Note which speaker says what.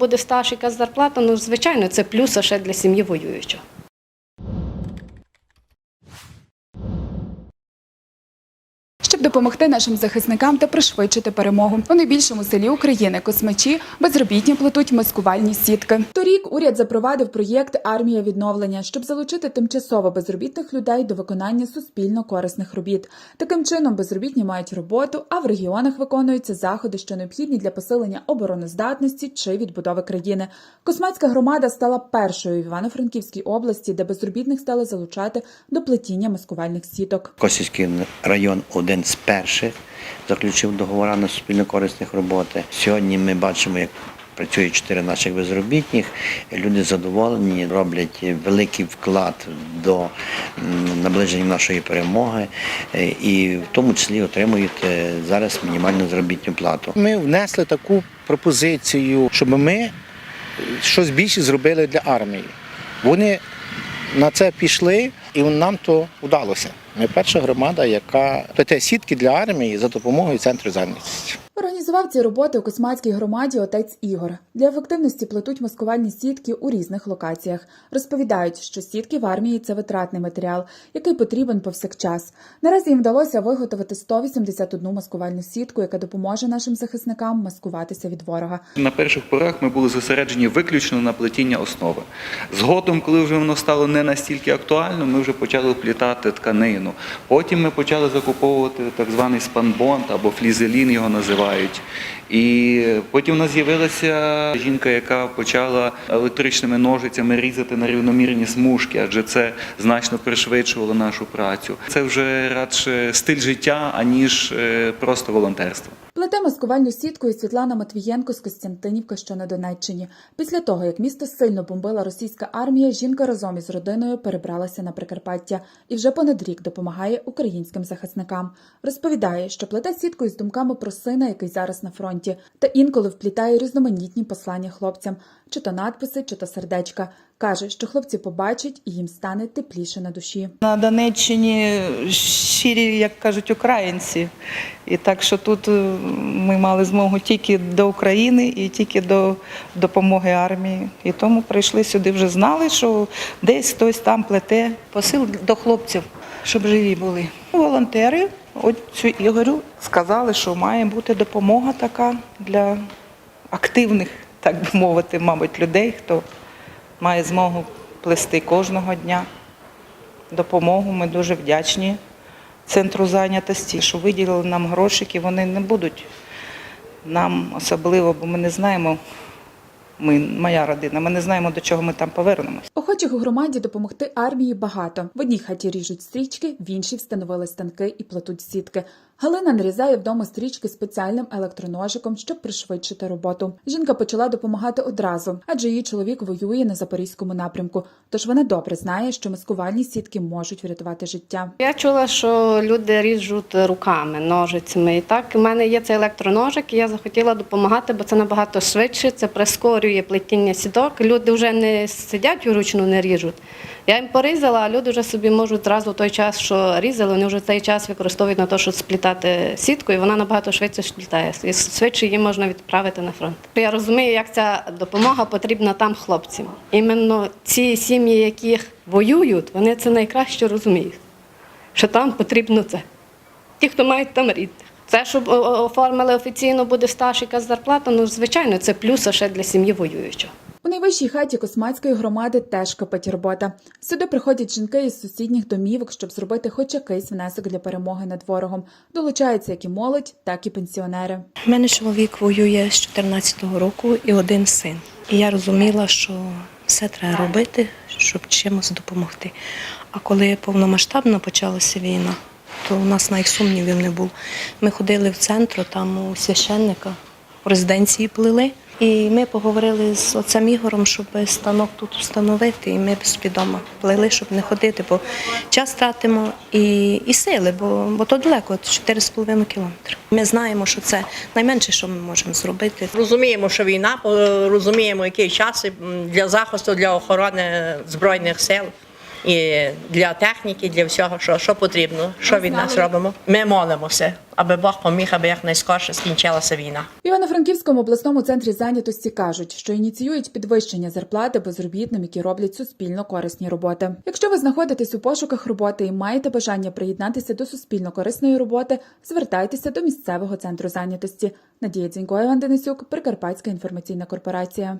Speaker 1: Буде стаж, яка зарплата, ну звичайно, це плюс ще для сім'ї воюючого.
Speaker 2: Щоб допомогти нашим захисникам та пришвидшити перемогу у найбільшому селі України космачі безробітні плетуть маскувальні сітки. Торік уряд запровадив проєкт Армія відновлення, щоб залучити тимчасово безробітних людей до виконання суспільно корисних робіт. Таким чином безробітні мають роботу, а в регіонах виконуються заходи, що необхідні для посилення обороноздатності чи відбудови країни. Космацька громада стала першою в Івано-Франківській області, де безробітних стали залучати до плетіння маскувальних сіток.
Speaker 3: Косівський район один з перших заключив договори на суспільно-корисних роботи. Сьогодні ми бачимо, як працює чотири наших безробітних. Люди задоволені, роблять великий вклад до наближення нашої перемоги е, і в тому числі отримують е, зараз мінімальну заробітну плату.
Speaker 4: Ми внесли таку пропозицію, щоб ми щось більше зробили для армії. Вони на це пішли, і нам то вдалося. Ми перша громада, яка плете сітки для армії за допомогою центру зайнятості.
Speaker 2: Організував ці роботи у Космацькій громаді отець Ігор. Для ефективності плетуть маскувальні сітки у різних локаціях. Розповідають, що сітки в армії це витратний матеріал, який потрібен повсякчас. Наразі їм вдалося виготовити 181 маскувальну сітку, яка допоможе нашим захисникам маскуватися від ворога.
Speaker 5: На перших порах ми були зосереджені виключно на плетіння основи. Згодом, коли вже воно стало не настільки актуально, ми вже почали вплітати тканину. Потім ми почали закуповувати так званий спанбонд або флізелін його називають. І потім у нас з'явилася жінка, яка почала електричними ножицями різати на рівномірні смужки, адже це значно пришвидшувало нашу працю. Це вже радше стиль життя, аніж е, просто волонтерство.
Speaker 2: Плете маскувальну сітку і Світлана Матвієнко з Костянтинівка, що на Донеччині. Після того, як місто сильно бомбила російська армія, жінка разом із родиною перебралася на Прикарпаття і вже понад рік допомагає українським захисникам. Розповідає, що плете сітку із думками про сина, який зараз на фронті, та інколи вплітає різноманітні послання хлопцям, чи то надписи, чи то сердечка. Каже, що хлопці побачать і їм стане тепліше на душі.
Speaker 6: На Донеччині щирі, як кажуть, українці. І так що тут е, ми мали змогу тільки до України і тільки до допомоги армії. І тому прийшли сюди, вже знали, що десь хтось там плете. Посил до хлопців, щоб живі були. Волонтери, от цю Ігорю, сказали, що має бути допомога така для активних, так би мовити, мабуть, людей, хто має змогу плести кожного дня допомогу. Ми дуже вдячні центру зайнятості, що виділили нам грошики. Вони не будуть нам особливо, бо ми не знаємо. Ми, моя родина, ми не знаємо, до чого ми там повернемось.
Speaker 2: Охочих у громаді допомогти армії багато. В одній хаті ріжуть стрічки, в іншій встановили станки і плетуть сітки. Галина нарізає вдома стрічки спеціальним електроножиком, щоб пришвидшити роботу. Жінка почала допомагати одразу, адже її чоловік воює на запорізькому напрямку. Тож вона добре знає, що маскувальні сітки можуть врятувати життя.
Speaker 1: Я чула, що люди ріжуть руками, ножицями. І так, у мене є цей електроножик, і я захотіла допомагати, бо це набагато швидше, це прискорює плетіння сіток. Люди вже не сидять вручну, не ріжуть. Я їм порізала, а люди вже собі можуть зразу в той час, що різали, вони вже цей час використовують на те, щоб сплітати сітку, і вона набагато швидше сплітає. І швидше її можна відправити на фронт. Я розумію, як ця допомога потрібна там хлопцям. Іменно ці сім'ї, яких воюють, вони це найкраще розуміють що там потрібно це. Ті, хто мають там рідних. Це, щоб оформили офіційно буде стаж, якась зарплата, ну звичайно, це плюс ще для сім'ї воюючого.
Speaker 2: Найвищій хаті Космацької громади теж кипить робота. Сюди приходять жінки із сусідніх домівок, щоб зробити хоч якийсь внесок для перемоги над ворогом. Долучаються як і молодь, так і пенсіонери.
Speaker 7: У мене чоловік воює з 14-го року і один син. І я розуміла, що все треба робити, щоб чимось допомогти. А коли повномасштабно почалася війна, то у нас навіть сумнівів не було. Ми ходили в центр, там у священника в резиденції плели. І ми поговорили з отцем Ігорем, щоб станок тут встановити, і ми свідомо плели, щоб не ходити, бо час тратимо і, і сили, бо, бо то далеко, 4,5 кілометри. Ми знаємо, що це найменше, що ми можемо зробити.
Speaker 8: Розуміємо, що війна, розуміємо, який час для захисту, для охорони Збройних сил. І для техніки, для всього, що, що потрібно, що від нас робимо. Ми молимося, аби Бог поміг, аби якнайскорше скінчилася війна.
Speaker 2: В Івано-Франківському обласному центрі зайнятості кажуть, що ініціюють підвищення зарплати безробітним, які роблять суспільно корисні роботи. Якщо ви знаходитесь у пошуках роботи і маєте бажання приєднатися до суспільно корисної роботи, звертайтеся до місцевого центру зайнятості. Надія Дзінько, Іван Денисюк, Прикарпатська інформаційна корпорація.